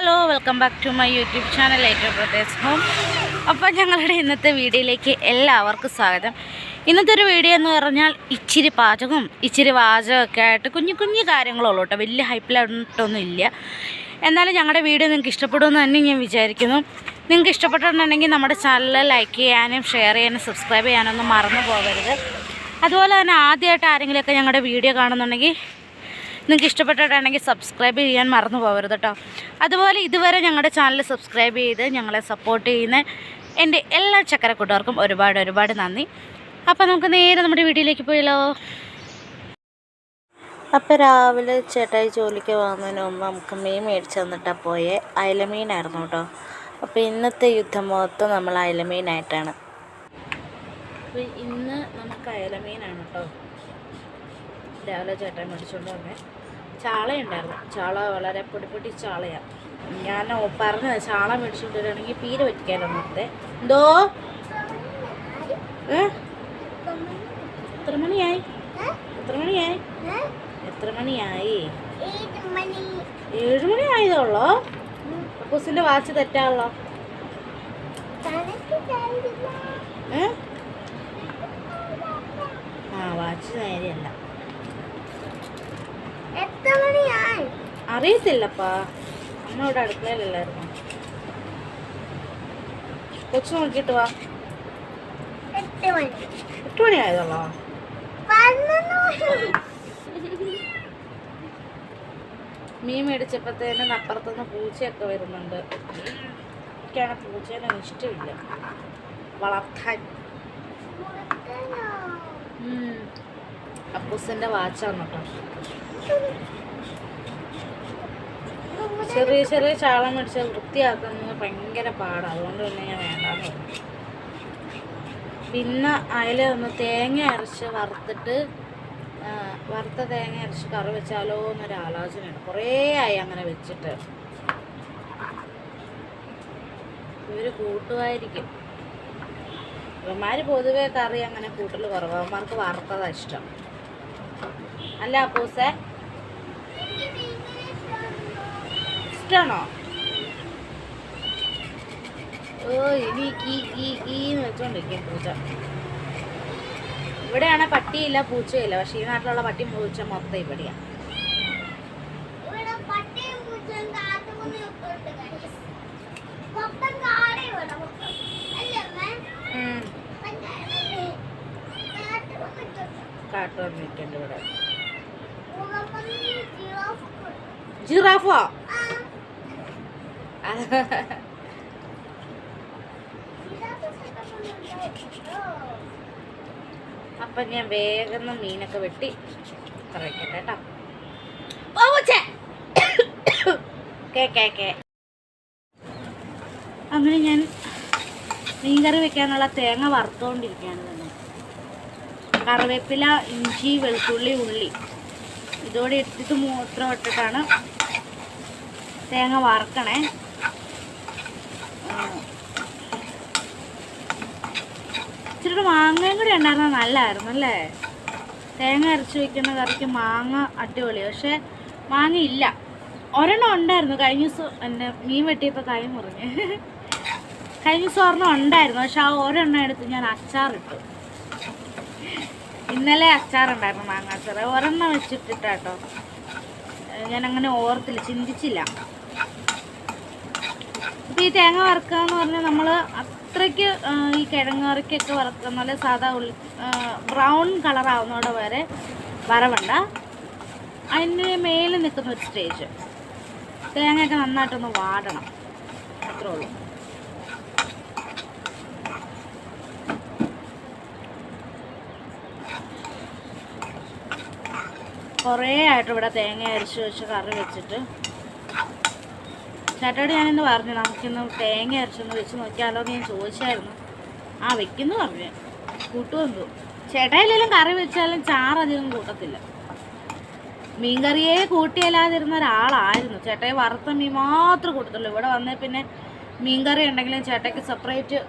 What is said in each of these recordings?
Hello welcome back to my YouTube channel ഏറ്റവും Pradesh home അപ്പോൾ ഞങ്ങളുടെ ഇന്നത്തെ വീഡിയോയിലേക്ക് എല്ലാവർക്കും സ്വാഗതം. ഇന്നത്തെ ഒരു വീഡിയോ എന്ന് പറഞ്ഞാൽ ഇച്ചിരി പാചകവും ഇച്ചിരി വാചകമൊക്കെ ആയിട്ട് കുഞ്ഞു കുഞ്ഞു കാര്യങ്ങളുള്ളൂ കേട്ടോ. വലിയ ഹൈപ്പിലായിട്ടൊന്നും ഇല്ല എന്നാലും ഞങ്ങളുടെ വീഡിയോ നിങ്ങൾക്ക് ഇഷ്ടപ്പെടുമെന്ന് തന്നെ ഞാൻ വിചാരിക്കുന്നു. നിങ്ങൾക്ക് ഇഷ്ടപ്പെട്ടിട്ടുണ്ടെങ്കിൽ നമ്മുടെ ചാനൽ ലൈക്ക് ചെയ്യാനും ഷെയർ ചെയ്യാനും സബ്സ്ക്രൈബ് ചെയ്യാനൊന്നും മറന്നു പോകരുത്. അതുപോലെ തന്നെ ആദ്യമായിട്ട് ആരെങ്കിലുമൊക്കെ ഞങ്ങളുടെ വീഡിയോ കാണുന്നുണ്ടെങ്കിൽ നിങ്ങൾക്ക് ഇഷ്ടപ്പെട്ടിട്ടാണെങ്കിൽ സബ്സ്ക്രൈബ് ചെയ്യാൻ മറന്നു പോകരുത് കേട്ടോ അതുപോലെ ഇതുവരെ ഞങ്ങളുടെ ചാനൽ സബ്സ്ക്രൈബ് ചെയ്ത് ഞങ്ങളെ സപ്പോർട്ട് ചെയ്യുന്ന എന്റെ എല്ലാ ചക്കര കൂട്ടുകാർക്കും ഒരുപാട് ഒരുപാട് നന്ദി. അപ്പോൾ നമുക്ക് നേരെ നമ്മുടെ വീട്ടിലേക്ക് പോയല്ലോ. അപ്പോൾ രാവിലെ ചേട്ടായി ജോലിക്ക് പോകുന്നതിന് മുമ്പ് നമുക്ക് മീൻ മേടിച്ച് തന്നിട്ടാണ് പോയേ. അയലമീനായിരുന്നു കേട്ടോ അപ്പോൾ ഇന്നത്തെ യുദ്ധം മൊത്തം നമ്മൾ അയലമീനായിട്ടാണ്. അപ്പോൾ ഇന്ന് നമുക്ക് അയലമീനാണ് കേട്ടോ രാവിലെ ചേട്ടായി മേടിച്ചുകൊണ്ട് വന്നേ. ചാളയുണ്ടായിരുന്നു. ചാള വളരെ പൊടി പൊടി ചാളയാണ് ഞാൻ പറഞ്ഞത് ചാള മേടിച്ചുകൊണ്ട് വരികയാണെങ്കിൽ പീര പറ്റിക്കാലോ നേരത്തെ എന്തോ? എത്ര മണിയായി? എത്ര മണിയായി? എത്ര മണിയായി? ഏഴ് മണി ആയതുള്ളോ അപ്പൂസിന്റെ വാച്ച് തെറ്റാണല്ലോ. ആ വാച്ച് നേരെയല്ല. അറിയത്തില്ലപ്പാ. അമ്മ ഇവിടെ അടുക്കളയിലല്ലായിരുന്നു കൊച്ചു നോക്കിട്ട് വാ. എട്ട് മണി. മണി മീൻ മേടിച്ചപ്പോഴത്തേനും അപ്പുറത്തുനിന്ന് പൂച്ചയൊക്കെ വരുന്നുണ്ട്. എനിക്കാണ് പൂച്ചേനെ ഇഷ്ടമില്ല. വളർത്താൻ. അപ്പൂസിന്റെ വാച്ചാണ് കേട്ടോ ചെറിയ ചെറിയ ചാളം മേടിച്ചാൽ വൃത്തിയാക്കുന്നത് ഭയങ്കര പാടാണ് അതുകൊണ്ട് പിന്നെ ഞാൻ വേണ്ടാന്ന് പറഞ്ഞു. പിന്നെ അതിൽ ഒന്ന് തേങ്ങ അരച്ച് വറുത്തിട്ട് വറുത്ത തേങ്ങ അരച്ച് കറി വെച്ചാലോ എന്നൊരു ആലോചനയുണ്ട്. കുറേ ആയി അങ്ങനെ വെച്ചിട്ട്. ഇവർ കൂട്ടുമായിരിക്കും ഇവന്മാര് പൊതുവേ കറി അങ്ങനെ കൂട്ടൽ കുറവ്. അവന്മാർക്ക് വറുത്തതാണ് ഇഷ്ടം. അല്ല അപ്പൂസേ ഇഷ്ടമാണോ ഓ ഇനി കീ കീ കീന്ന് വെച്ചോണ്ടിരിക്കും പൂച്ച. ഇവിടെയാണ് പട്ടിയില്ല പൂച്ചയില്ല. പക്ഷെ ഈ നാട്ടിലുള്ള പട്ടി പൂച്ച മൊത്തം ഇവിടെയാ. ഇവിടെ പട്ടിയും പൂച്ചയും കാട്ടുപന്നിയും ഒക്കെ ഉണ്ട് guys. മൊത്തം കാടേ ഇവിടെ മൊത്തം. അല്ലേ അമ്മേ? ഉം. പഞ്ചായത്തിൽ കാട്ടുപന്നിയൊക്കെ ഉണ്ട്. കാട്ടു വന്നിട്ടുണ്ട് ഇവിടെ പൂവപ്പന്നി, ജിറാഫ് ഒക്കെ ഉണ്ട്. ജിറാഫോ ഉണ്ടായിട്ടില്ല. അപ്പൊ ഞാൻ വേഗം മീനൊക്കെ വെട്ടി കേട്ടോ. കേ കേ കേ. അങ്ങനെ ഞാൻ മീൻകറി വെക്കാനുള്ള തേങ്ങ വറുത്തുകൊണ്ടിരിക്കുകയാണ് തന്നെ കറിവേപ്പില ഇഞ്ചി വെളുത്തുള്ളി ഉള്ളി. ഇതോടെ ഇട്ടിട്ട് മൂത്രം ഇട്ടിട്ടാണ് തേങ്ങ വറക്കണേ. ഇച്ചിരി മാങ്ങയും കൂടി ഉണ്ടായിരുന്നത് നല്ലതായിരുന്നു അല്ലേ? തേങ്ങ അരച്ച് വെക്കുന്ന കറിക്ക് മാങ്ങ അടിപൊളി. പക്ഷെ മാങ്ങ ഇല്ല. ഒരെണ്ണം ഉണ്ടായിരുന്നു. കഴിഞ്ഞ ദിവസം എന്റെ മീൻ വെട്ടിയപ്പോൾ കൈ മുറിഞ്ഞ്. കഴിഞ്ഞ ദിവസം ഒരെണ്ണം ഉണ്ടായിരുന്നു. പക്ഷെ ആ ഒരെണ്ണം എടുത്ത് ഞാൻ അച്ചാറിട്ടു. ഇന്നലെ അച്ചാറുണ്ടായിരുന്നു മാങ്ങ അച്ചാർ. ഒരെണ്ണം വെച്ചിട്ടിട്ടാട്ടോ. ഞാൻ അങ്ങനെ ഓർത്തില്ല ചിന്തിച്ചില്ല. അപ്പോൾ ഈ തേങ്ങ വറുക്കുക എന്ന് പറഞ്ഞാൽ നമ്മൾ അത്രയ്ക്ക് ഈ കിഴങ്ങ് കറിക്കൊക്കെ വറുക്കുന്ന പോലെ സാധാ ഉള്ളി ബ്രൗൺ കളർ ആവുന്നതോടെ വരെ വറവണ്ട. അതിന് മേലിൽ നിൽക്കുന്ന ഒരു സ്റ്റേജ്. തേങ്ങയൊക്കെ നന്നായിട്ടൊന്ന് വാടണം. അത്രേ ഉള്ളൂ. കുറേ ആയിട്ട് ഇവിടെ തേങ്ങ അരിച്ച് വെച്ച് കറി വെച്ചിട്ട്. ചേട്ടോട് ഞാനിന്ന് പറഞ്ഞു നമുക്കിന്ന് തേങ്ങ അരച്ചൊന്ന് വെച്ച് നോക്കിയാലോ എന്ന് ഞാൻ ചോദിച്ചായിരുന്നു. ആ വെക്കുന്നു പറഞ്ഞു. കൂട്ടുവന്നു ചേട്ടായില്ലെങ്കിലും കറി വെച്ചാലും ചാറധികം കൂട്ടത്തില്ല. മീൻകറിയെ കൂട്ടിയല്ലാതിരുന്ന ഒരാളായിരുന്നു. ചേട്ടായി വറുത്ത മീൻ മാത്രമേ കൂട്ടത്തുള്ളൂ. ഇവിടെ വന്നേ പിന്നെ മീൻകറി ഉണ്ടെങ്കിലും ചേട്ടയ്ക്ക് സെപ്പറേറ്റ്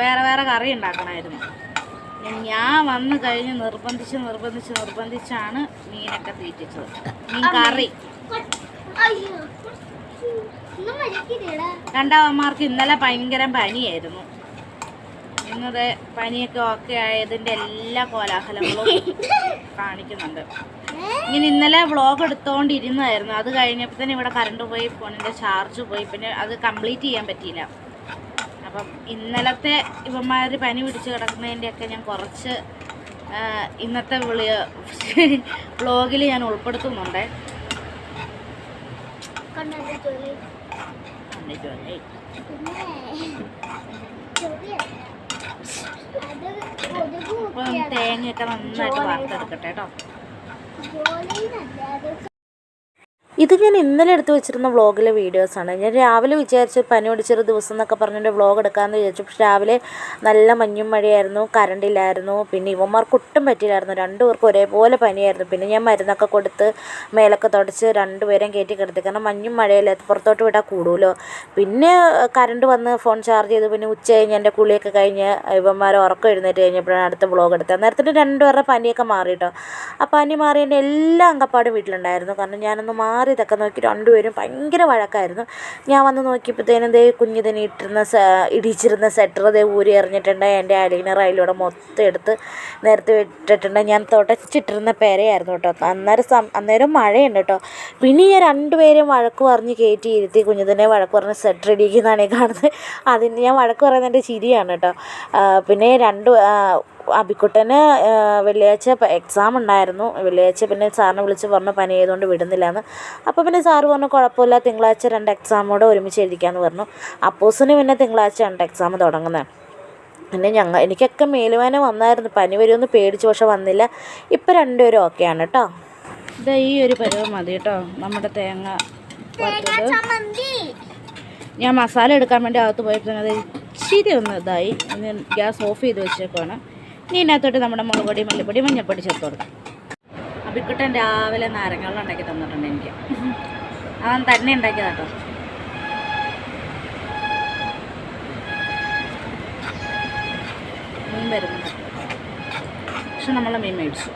വേറെ വേറെ കറി ഉണ്ടാക്കണമായിരുന്നു. ഞാൻ വന്നു കഴിഞ്ഞ് നിർബന്ധിച്ച് നിർബന്ധിച്ച് നിർബന്ധിച്ചാണ് മീനൊക്കെ തീറ്റിച്ചത്. മീൻ കറി. രണ്ടാമന്മാർക്ക് ഇന്നലെ ഭയങ്കര പനിയായിരുന്നു. ഇന്നത് പനിയൊക്കെ ഓക്കെ ആയതിന്റെ എല്ലാ കോലാഹലങ്ങളും കാണിക്കുന്നുണ്ട്. ഇങ്ങനെ ഇന്നലെ വ്ളോഗ് എടുത്തോണ്ടിരുന്നതായിരുന്നു അത് കഴിഞ്ഞപ്പോൾ തന്നെ ഇവിടെ കറണ്ട് പോയി ഫോണിന്റെ ചാർജ് പോയി. പിന്നെ അത് കംപ്ലീറ്റ് ചെയ്യാൻ പറ്റിയില്ല. അപ്പം ഇന്നലത്തെ ഇവന്മാർ പനി പിടിച്ച് കിടക്കുന്നതിന്റെയൊക്കെ ഞാൻ കുറച്ച് ഇന്നത്തെ വിളി വ്ളോഗിൽ ഞാൻ ഉൾപ്പെടുത്തുന്നുണ്ട്. തേങ്ങയൊക്കെ നന്നായിട്ട് വാർത്തെടുക്കട്ടെ കേട്ടോ. ഇത് ഞാൻ ഇന്നലെ എടുത്തു വെച്ചിരുന്ന വ്ളോഗിലെ വീഡിയോസാണ്. ഞാൻ രാവിലെ വിചാരിച്ച് പനി പിടിച്ചൊരു ദിവസം എന്നൊക്കെ പറഞ്ഞിട്ട് വ്ളോഗ് എടുക്കാമെന്ന് വിചാരിച്ചു. പക്ഷെ രാവിലെ നല്ല മഞ്ഞും മഴയായിരുന്നു കറണ്ടില്ലായിരുന്നു പിന്നെ ഇവന്മാർക്ക് ഒട്ടും പറ്റിയില്ലായിരുന്നു. രണ്ടുപേർക്കും ഒരേപോലെ പനിയായിരുന്നു. പിന്നെ ഞാൻ മരുന്നൊക്കെ കൊടുത്ത് മേലൊക്കെ തുടച്ച് രണ്ടുപേരെയും കയറ്റി കിടത്തി. കാരണം മഞ്ഞും മഴയല്ലേ പുറത്തോട്ട് വിടാൻ കൂടുമല്ലോ പിന്നെ കറണ്ട് വന്ന് ഫോൺ ചാർജ് ചെയ്ത് പിന്നെ ഉച്ച കഴിഞ്ഞ് എന്റെ കുളിയൊക്കെ കഴിഞ്ഞ് ഇവന്മാർ ഉറക്കം എഴുന്നേറ്റ് കഴിഞ്ഞപ്പോഴാണ് അടുത്ത വ്ളോഗ് എടുത്തത്. അന്നേരത്തിന് രണ്ടുപേരുടെ പനിയൊക്കെ മാറി കേട്ടോ. ആ പനി മാറി എന്റെ എല്ലാ അങ്കപ്പാടും വീട്ടിലുണ്ടായിരുന്നു. കാരണം ഞാനൊന്ന് മാറി ഇതൊക്കെ നോക്കി രണ്ടുപേരും ഭയങ്കര വഴക്കായിരുന്നു. ഞാൻ വന്ന് നോക്കിയപ്പോഴത്തേനും ദേ കുഞ്ഞിതിന് ഇട്ടിരുന്ന ഇടിച്ചിരുന്ന സെറ്റർ ദേ ഊരി എറിഞ്ഞിട്ടുണ്ട്. എന്റെ അലീനർ അതിലൂടെ മൊത്തം എടുത്ത് നേരത്തെ ഇട്ടിട്ടുണ്ട്. ഞാൻ തുടച്ചിട്ടിരുന്ന പെരയായിരുന്നു കേട്ടോ. അന്നേരം സം അന്നേരം മഴയുണ്ട് കേട്ടോ. പിന്നെ ഞാൻ രണ്ടുപേരും വഴക്ക് പറഞ്ഞ് കയറ്റി ഇരുത്തി കുഞ്ഞിതിനെ വഴക്ക് പറഞ്ഞ് സെറ്റർ ഇടിക്കുന്നതാണ് ഈ കാണുന്നത്. അതിന് ഞാൻ വഴക്ക് പറയുന്നതിന്റെ ചിരിയാണ് കേട്ടോ. പിന്നെ രണ്ട് അബിക്കുട്ടന് വെള്ളിയാഴ്ച എക്സാം ഉണ്ടായിരുന്നു. വെള്ളിയാഴ്ച പിന്നെ സാറിനെ വിളിച്ച് പറഞ്ഞു പനി ആയതുകൊണ്ട് വിടുന്നില്ലാന്ന്. അപ്പോൾ പിന്നെ സാറ് പറഞ്ഞു കുഴപ്പമില്ല തിങ്കളാഴ്ച രണ്ട് എക്സാമോടെ ഒരുമിച്ച് എഴുതിക്കാമെന്ന് പറഞ്ഞു. അപ്പോസിന് പിന്നെ തിങ്കളാഴ്ച രണ്ട് എക്സാം തുടങ്ങുന്നത് പിന്നെ ഞങ്ങൾ എനിക്കൊക്കെ മേലുവേന വന്നായിരുന്നു. പനി വരുമെന്ന് പേടിച്ചു പക്ഷെ വന്നില്ല. ഇപ്പം രണ്ടുപേരും ഓക്കെയാണ് കേട്ടോ ഇത് ഈ ഒരു പരുവം മതി കേട്ടോ നമ്മുടെ തേങ്ങ വറുത്തത്. ഞാൻ മസാല എടുക്കാൻ വേണ്ടി അകത്ത് പോയപ്പോൾ അത് ഇച്ചിരി ഒന്ന് ഇതായി. ഗ്യാസ് ഓഫ് ചെയ്ത് വെച്ചേക്കുവാണ്. ഇനി ഇതിനകത്തോട്ട് നമ്മുടെ മുളക് പൊടി മല്ലിപ്പൊടി മഞ്ഞൾപ്പൊടി ചേർത്ത് കൊടുക്കാം. അബിക്കുട്ടൻ രാവിലെ നാരങ്ങവെള്ളം ഉണ്ടാക്കി തന്നിട്ടുണ്ട് എനിക്ക്. അവൻ തന്നെ ഉണ്ടാക്കിയതാട്ടോ മീൻ വരുന്നുണ്ട്. പക്ഷെ നമ്മൾ മീൻ മേടിച്ചു.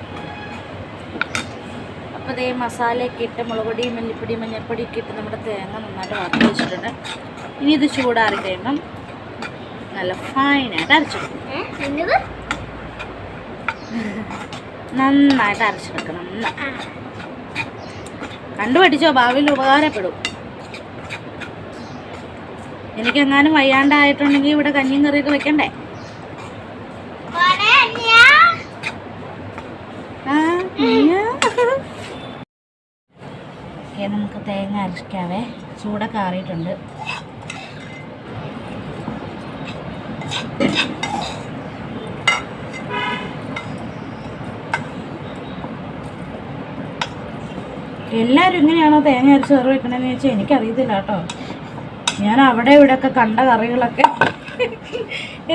അപ്പോൾ ഇതേ മസാലയൊക്കെ ഇട്ട് മുളക് പൊടി മല്ലിപ്പൊടി മഞ്ഞൾപ്പൊടിയൊക്കെ ഇട്ട് നമ്മുടെ തേങ്ങ നന്നായിട്ട് വറുത്ത് വെച്ചിട്ടുണ്ട്. ഇനി ഇത് ചൂടാറി കഴിയുമ്പം നല്ല ഫൈനായിട്ട് അരച്ചു? നന്നായിട്ട് അരച്ചെടുക്കണം. കണ്ടുപഠിച്ചോ ഭാവിയിൽ ഉപകാരപ്പെടും. എനിക്കെങ്ങാനും വയ്യാണ്ടായിട്ടുണ്ടെങ്കിൽ ഇവിടെ കഞ്ഞിയും കറിയൊക്കെ വെക്കണ്ടേ? നമുക്ക് തേങ്ങ അരയ്ക്കാവേ ചൂടൊക്കെ ആറിയിട്ടുണ്ട്. എല്ലാവരും ഇങ്ങനെയാണോ തേങ്ങ അരച്ച് കറി വെക്കണമെന്ന് ചോദിച്ചാൽ എനിക്കറിയത്തില്ല കേട്ടോ. ഞാൻ അവിടെ ഇവിടെ ഒക്കെ കണ്ട കറികളൊക്കെ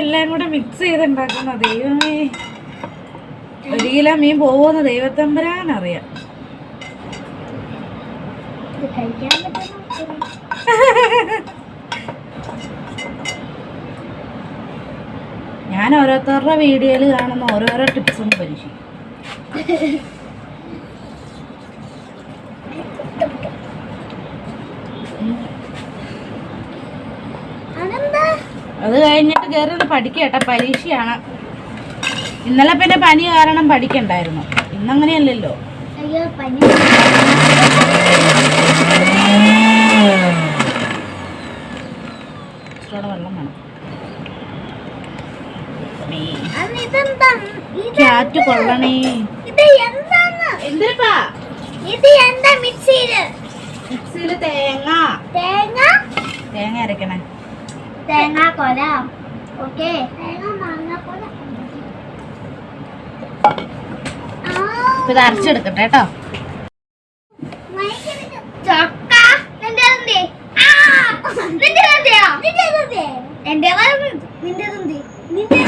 എല്ലാം കൂടെ മിക്സ് ചെയ്തുണ്ടാക്കുന്ന ദൈവമേ. ഒരു കിലോ മീൻ പോകുമെന്ന് പറ്റുന്ന ഞാൻ ഓരോരുത്തരുടെ വീഡിയോയിൽ കാണുന്ന ഓരോരോ ടിപ്സ് പരീക്ഷിക്കും. അത് കഴിഞ്ഞിട്ട് കയറി ഒന്ന് പഠിക്കട്ടെ പരീക്ഷയാണ്. ഇന്നലെ പിന്നെ പനി കാരണം പഠിക്കണ്ടായിരുന്നു. ഇന്നങ്ങനെയല്ലല്ലോ. അയ്യോ പനി. വെള്ളം വേണം. കാറ്റ് കൊള്ളണേ. ഇത് എന്താണ് എന്തിനാ ഇത് എന്താ മിക്സിയിൽ? മിക്സിയിൽ തേങ്ങ. തേങ്ങ? തേങ്ങ അരക്കണേ. തേങ്ങ കൊല ഓക്കെ? തേങ്ങ മാങ്ങ കൊല ഇപ്പൊ ഇത് അരച്ചെടുക്കട്ടെ കേട്ടോ. എന്റെ നിന്റെ നിന്റെ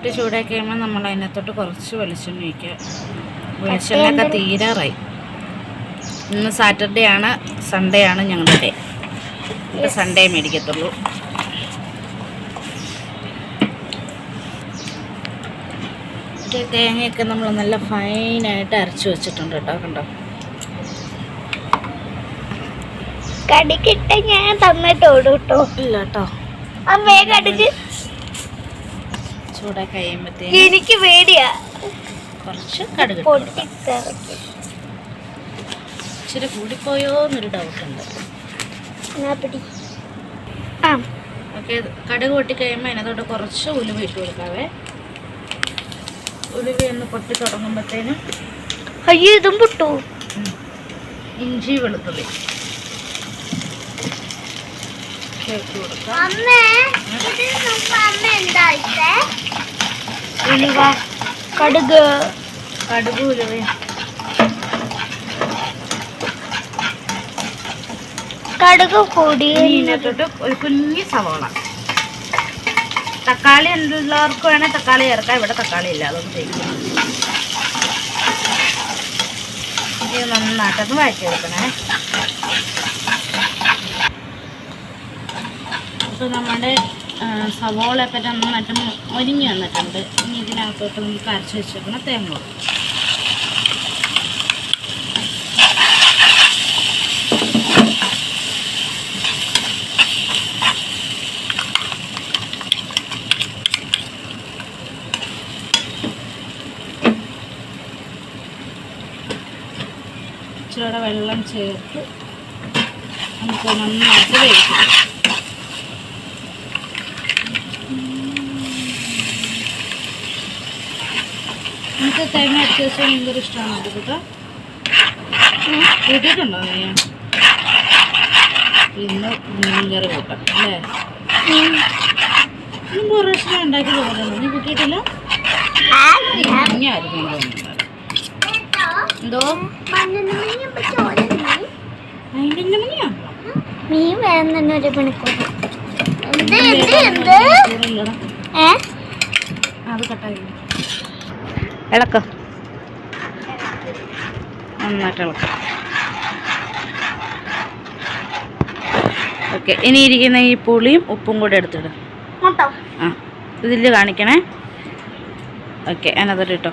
ചുട്ട് ചൂടാക്കി കഴിയുമ്പോൾ നമ്മൾ അതിനകത്തോട്ട് കുറച്ച് വെളിച്ചെണ്ണ ഒഴിക്കുക വെളിച്ചെണ്ണയൊക്കെ തീരാറായി. ഇന്ന് സാറ്റർഡേ ആണ് സൺഡേ ആണ് ഞങ്ങളുടെ ഡേ. ഇപ്പം സൺഡേ മേടിക്കത്തുള്ളൂ. തേങ്ങയൊക്കെ നമ്മൾ നല്ല ഫൈനായിട്ട് അരച്ച് വെച്ചിട്ടുണ്ട് കേട്ടോ കണ്ടോ? കടിക്കിട്ട ഞാൻ തന്നിട്ടോടൂട്ടോ ഇല്ല കേട്ടോ അമ്മയെ കടിച്ച് ചൂടാക്കി കഴിയുമ്പോഴത്തേക്ക് എനിക്ക് പേടിയാ കുറച്ച് കടുക് ഇച്ചിരി കൂടിപ്പോയോ എന്നൊരു ഡൗട്ടുണ്ട്. ഓക്കെ കടുക് പൊട്ടി കഴിയുമ്പോൾ അതിനകത്തോട്ട് കുറച്ച് ഉലുവ ഇട്ട് കൊടുക്കാവേ. ഉലുവ ഒന്ന് പൊട്ടി തുടങ്ങുമ്പോഴത്തേനും അയ്യോ ഇതും പൊട്ടു ഇഞ്ചി വെളുത്തുള്ളി. കൊടുക്കാം. ഉലുവ. കടുക്. കടുക് കടുക് കൂടി ഇതിനകത്തോട്ട് ഒരു കുഞ്ഞി സവോള. തക്കാളി എല്ലാവർക്കും വേണേൽ തക്കാളി ചേർക്കാം. ഇവിടെ തക്കാളി ഇല്ല അതൊന്നും ചെയ്യും ഇത് നന്നായിട്ടൊന്ന് വഴറ്റിയെടുക്കണേ. അപ്പോൾ നമ്മുടെ സവോള സവോളയൊക്കെ നന്നായിട്ട് ഒരുങ്ങി വന്നിട്ടുണ്ട്. ഇനി ഇതിനകത്തോട്ട് നമുക്ക് അരച്ച് വെച്ചേക്കണം തേങ്ങ ഇച്ചിരി വെള്ളം ചേർത്ത് നമുക്ക് നന്നായിട്ട് വേവിക്കണം നമുക്ക് തേങ്ങ വെച്ചാൽ ഭയങ്കര ഇഷ്ടമാണ് അത് കേട്ടോ. കൂട്ടിയിട്ടുണ്ടോ നീ? ഇന്ന് മീൻകറി കൂട്ടാം അല്ലേ? മുമ്പ് ഒരു പ്രാവശ്യം ഉണ്ടാക്കി തോന്നുന്നു നീ കൂട്ടിയിട്ടില്ല? എന്തോ? മണിയാ മീൻ വേണം തന്നെ ഒരു മണിക്കൂർ അത് കട്ടായി. ഇളക്ക. നന്നായിട്ട് ഇളക്കാം. ഓക്കെ ഇനി ഇരിക്കുന്ന ഈ പുളിയും ഉപ്പും കൂടെ എടുത്തിടും. ആ ഇതിൽ കാണിക്കണേ. ഓക്കെ അതിനകത്തോട്ട് ഇട്ടോ.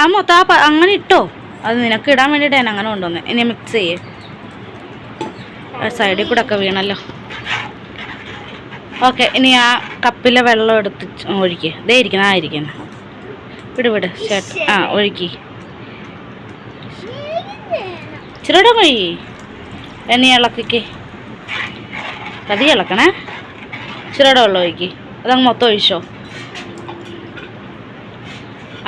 ആ മൊത്തം ആ അങ്ങനെ ഇട്ടോ. അത് നിനക്ക് ഇടാൻ വേണ്ടിയിട്ട് ഞാൻ അങ്ങനെ കൊണ്ടുവന്നേ. ഇനി മിക്സ് ചെയ്യേ. സൈഡിൽ കൂടെ ഒക്കെ വീണല്ലോ. ഓക്കെ ഇനി ആ കപ്പിലെ വെള്ളം എടുത്ത് ഒഴിക്കുക ഇതേ ഇരിക്കണം ആ ഇരിക്കണം. വിട് വിട് ആ ഒഴുക്കി. ഇച്ചിരിയുടെ മൊഴി എണ്ണ ഇളക്കിക്ക്. പതി ഇളക്കണേ. ചെറുടെ വെള്ളം ഒഴിക്കി. അതങ്ങ് മൊത്തം ഒഴിച്ചോ.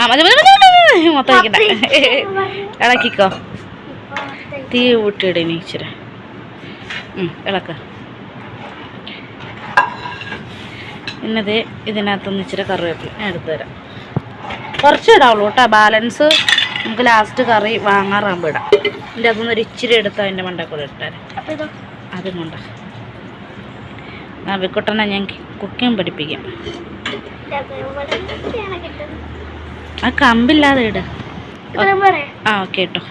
ആ മതി മതി മതി മതി, മതി. മൊത്തം ഒഴിക്കണ്ട. ഇളക്കിക്കോ. തീ കൂട്ടിയിടണി ഇച്ചിരി. ഉം, ഇളക്ക. പിന്നത് ഇതിനകത്തൊന്ന് ഇച്ചിരി കറിവേപ്പില എടുത്തു തരാം. കുറച്ച് ഇടാവുള്ളൂ കേട്ടോ ബാലൻസ് നമുക്ക് ലാസ്റ്റ് കറി വാങ്ങാറാകുമ്പോൾ ഇടാം. എന്റെ അതൊന്ന് ഒരു ഇച്ചിരി എടുത്ത് അതിന്റെ മണ്ടയിൽ കൂടെ ഇട്ടാൽ ഇതോ അതും കൊണ്ട. നവിക്കുട്ടനെ ഞാൻ കുക്കിംഗ് പഠിപ്പിക്കാം. ആ കമ്പില്ലാതെ ഇട്. ആ ഓക്കെ കേട്ടോ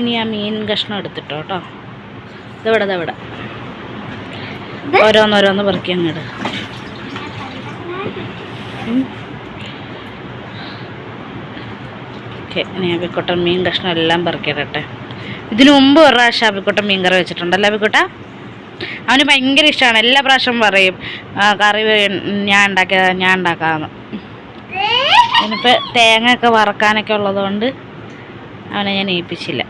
ഇനി ആ മീൻ കഷ്ണം എടുത്തിട്ടോ കേട്ടോ ഇതെവിടെ ഇതെവിടെ. ഇത്? ഓരോന്നോരോന്ന് പെറുക്കി അങ്ങിട് ഓക്കെ ഇനി അബിക്കുട്ടൻ മീൻ കഷ്ണം എല്ലാം പെറുക്കിയിടട്ടെ. ഇതിനു മുമ്പ് ഒരു പ്രാവശ്യം അബിക്കുട്ടൻ മീൻ കറി വെച്ചിട്ടുണ്ടല്ലോ അബിക്കുട്ട? അവന് ഭയങ്കര ഇഷ്ടമാണ് എല്ലാ പ്രാവശ്യം പറയും കറി ഞാൻ ഉണ്ടാക്കിയത് ഞാൻ ഉണ്ടാക്കാമെന്ന് ഇനിയിപ്പോൾ തേങ്ങയൊക്കെ വറക്കാനൊക്കെ ഉള്ളതുകൊണ്ട് അവനെ ഞാൻ ഏൽപ്പിച്ചില്ല.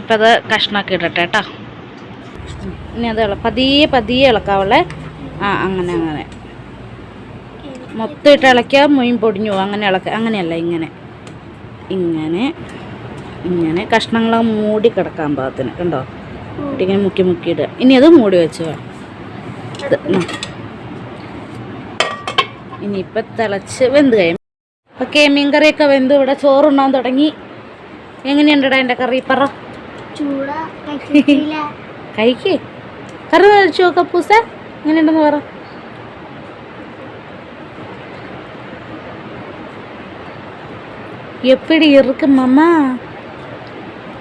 ഇപ്പം അത് കഷ്ണമൊക്കെ ഇടട്ടെ കേട്ടോ. ഇനി അത് പതിയെ പതിയെ ഇളക്കാവുള്ളേ. ആ അങ്ങനെ അങ്ങനെ. മൊത്തം ഇട്ട് ഇളക്കിയാൽ മീൻ പൊടിഞ്ഞു പോകും അങ്ങനെ ഇളക്കുക അങ്ങനെയല്ല ഇങ്ങനെ. ഇങ്ങനെ ഇങ്ങനെ കഷ്ണങ്ങൾ മൂടി കിടക്കാൻ പാകത്തിന് കണ്ടോ? ഇങ്ങനെ മുക്കി മുക്കി ഇടുക. ഇനി അത് മൂടി വെച്ചോ. ഇനിയിപ്പോൾ തിളച്ച് വെന്ത് കഴിയും. ഓക്കെ മീൻ കറിയൊക്കെ വെന്ത് ഇവിടെ ചോറുണ്ണാൻ തുടങ്ങി. എങ്ങനെയുണ്ടടാ എന്റെ കറി? പറ. കഴിക്കേ. കറി കഴിച്ചു നോക്കാം പൂസ എങ്ങനെയുണ്ടെന്ന് പറ. എപ്പിടി இருக்கு മമ്മ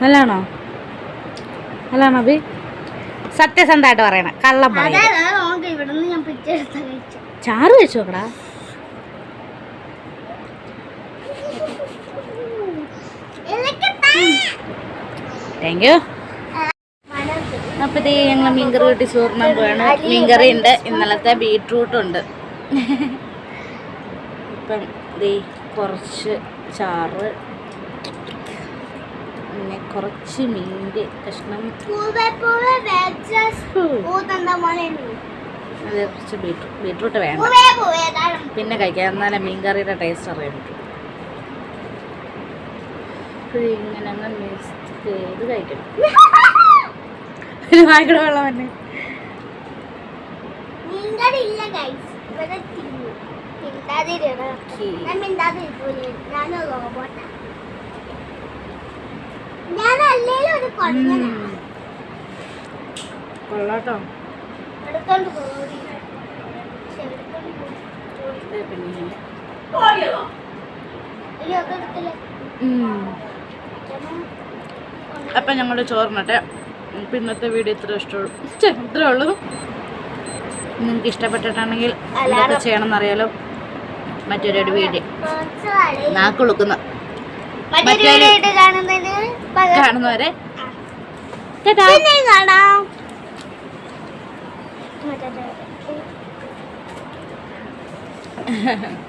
നല്ലാണോ? നല്ലാണോ അഭി? സത്യസന്ധമായിട്ട് പറയണേ. കള്ളം കഴിച്ചു. ചാറ് വെച്ചു നോക്കടാ. താങ്ക് യു അപ്പോൾ ഇത് ഞങ്ങൾ മീൻകറി കൂട്ടി ചോറിനാൻ പോവാണ്. മീൻകറി ഉണ്ട്. ഇന്നലത്തെ ബീട്രൂട്ടുണ്ട് ഇപ്പം ദേ കുറച്ച് ചാറ്. പിന്നെ കുറച്ച് മീന്റെ കഷ്ണം. അതെ കുറച്ച് ബീട്രൂട്ട് ബീട്രൂട്ട് വേണം പിന്നെ കഴിക്കാം എന്നാലേ മീൻകറിയുടെ ടേസ്റ്റ് അറിയാൻ പറ്റും. ഇങ്ങനെ അങ്ങ് മിക്സ് ചെയ്ത് കഴിക്കണം. വായ്ക്കട വെള്ളം തന്നെ മീൻകറി ഇല്ല ഗൈസ് ഇവിടെ കൊള്ളാട്ടോ. അപ്പം ഞങ്ങളുടെ ചോറിനട്ടെ. ഇപ്പം ഇന്നത്തെ വീഡിയോ ഇത്ര ഇഷ്ടമുള്ളൂ ഇത്രേ ഉള്ളൂ. നിങ്ങൾക്ക് ഇഷ്ടപ്പെട്ടിട്ടാണെങ്കിൽ എന്തൊക്കെ ചെയ്യണമെന്നറിയാലോ. മറ്റൊരു വീഡിയോ നാക്കുളുക്കുന്ന. മറ്റൊരു കാണുന്നവരെ. കാണാം.